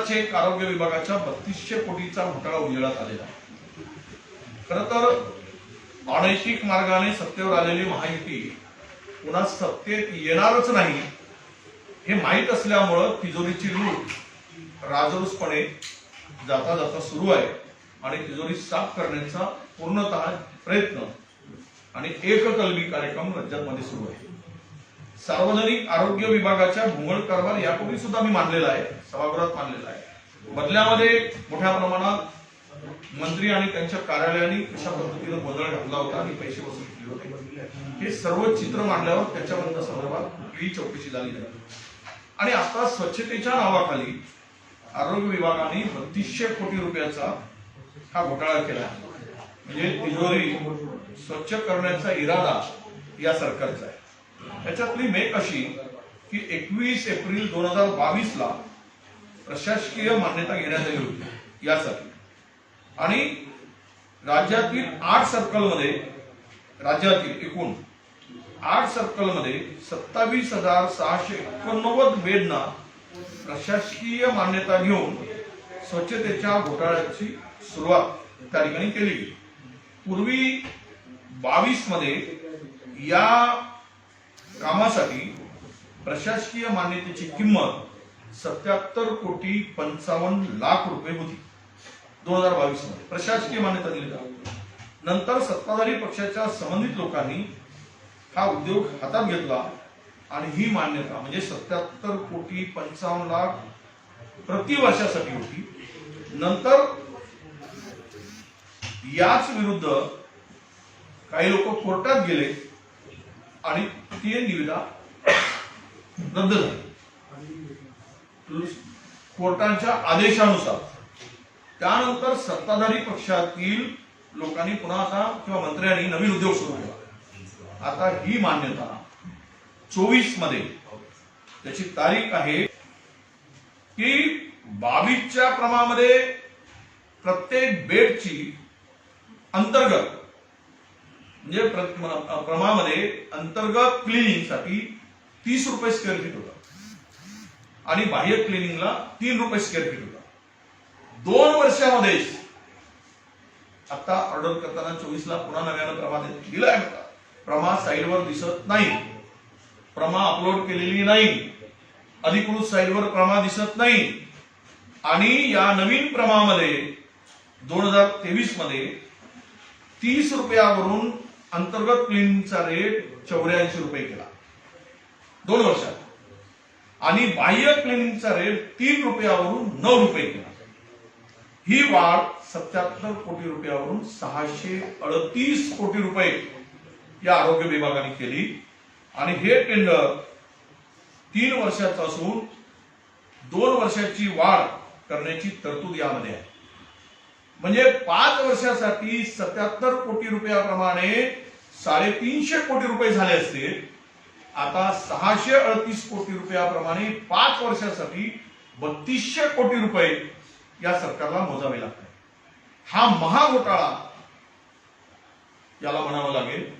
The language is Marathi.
आत्ताच एक आरोग्य विभागाच्या बत्तीसशे कोटीचा घोटाळा उजेडात आलेला आहे. खर तर अनैतिक मार्गाने सत्तेवर आलेली महायुती पुन्हा सत्तेत येणारच नाही हे माहीत असल्यामुळं तिजोरीची लूट राजरोसपणे जाता जाता सुरू आहे आणि तिजोरी साफ करण्याचा पूर्णतः प्रयत्न आणि एककलमी कार्यक्रम राज्यामध्ये सुरू आहे. सार्वजनिक आरोग्य विभागाच्या भोंगळ कारभार यापूर्वी सुद्धा मी मानलेला आहे सभागृहात मानलेला आहे. बदल्यामध्ये मोठ्या प्रमाणात मंत्री आणि त्यांच्या कार्यालयाने कशा पद्धतीनं गोंधळ घातला होता आणि पैसे वसूल केले होते हे सर्व चित्र मांडल्यावर त्याच्याबद्दल संदर्भात कुठलीही चौकशी झाली नाही आणि आता स्वच्छतेच्या नावाखाली आरोग्य विभागाने बत्तीसशे कोटी रुपयाचा हा घोटाळा केला म्हणजे तिजोरी स्वच्छ करण्याचा इरादा या सरकारचा आहे. याच्यातली मेक अशी की एकवीस एप्रिल दोन हजार बावीस ला प्रशासकीय मान्यता घेण्यात आली होती यासाठी. आणि राज्यातील आठ सर्कलमध्ये राज्यातील एकूण आठ सर्कलमध्ये सत्तावीस हजार सहाशे एकोणनव्वद बेडना प्रशासकीय मान्यता घेऊन स्वच्छतेच्या घोटाळ्याची सुरुवात त्या ठिकाणी केली गेली. पूर्वी बावीसमध्ये या कामासाठी प्रशासकीय मान्यतेची किंमत सत्याहत्तर कोटी पंचावन्न लाख रुपये होती. दोन हजार बावीसमध्ये प्रशासकीय मान्यता दिली नंतर सत्ताधारी पक्षाच्या संबंधित लोकांनी हा उद्योग हातात घेतला आणि ही मान्यता म्हणजे सत्याहत्तर कोटी पंचावन्न लाख प्रतिवर्षासाठी होती. नंतर याच विरुद्ध काही लोक कोर्टात गेले आणि तृतीय निविदा रद्द झाली. कोर्टांच्या आदेशानुसार. त्यानंतर सत्ताधारी पक्षातील लोकांनी पुन्हा आता किंवा मंत्र्यांनी नवीन उद्योग सुरू केला. आता ही मान्यता चोवीसमध्ये त्याची तारीख आहे की बावीसच्या क्रमामध्ये प्रत्येक बेडची अंतर्गत म्हणजे प्रमामध्ये अंतर्गत क्लिनिंगसाठी तीस रुपये स्क्वेअर फीट होता. आणि बाह्य क्लिनिंगला तीन रुपये स्क्वेअर फीट होता. दोन वर्षामध्ये आता ऑर्डर करताना चोवीसला पुन्हा नव्यानं प्रमा दिलाय होता प्रमा साईडवर दिसत नाही. प्रमा अपलोड केलेली नाही. अधिकृत साईडवर प्रमा दिसत नाही. आणि या नवीन प्रमामध्ये दोन हजार तेवीसमध्ये तीस रुपयावरून अंतर्गत क्लिनिंगचा रेट चौऱ्याऐंशी रुपये केला दोन वर्षात. आणि बाह्य क्लिनिंगचा रेट तीन रुपयावरून नऊ रुपये केला ही वाढ सत्याहत्तर कोटी रुपयावरून सहाशे अडतीस कोटी रुपये या आरोग्य विभागाने केली. आणि हे टेंडर तीन वर्षाचं असून दोन वर्षाची वाढ करण्याची तरतूद यामध्ये आहे. म्हणजे पाच वर्षासाठी सत्याहत्तर कोटी रुपयाप्रमाणे साडेतीनशे कोटी रुपये झाले असते. आता सहाशे अडतीस कोटी रुपयाप्रमाणे पाच वर्षासाठी बत्तीसशे कोटी रुपये या सरकारला मोजावे लागतात. हा महाघोटाळा याला म्हणावं लागेल.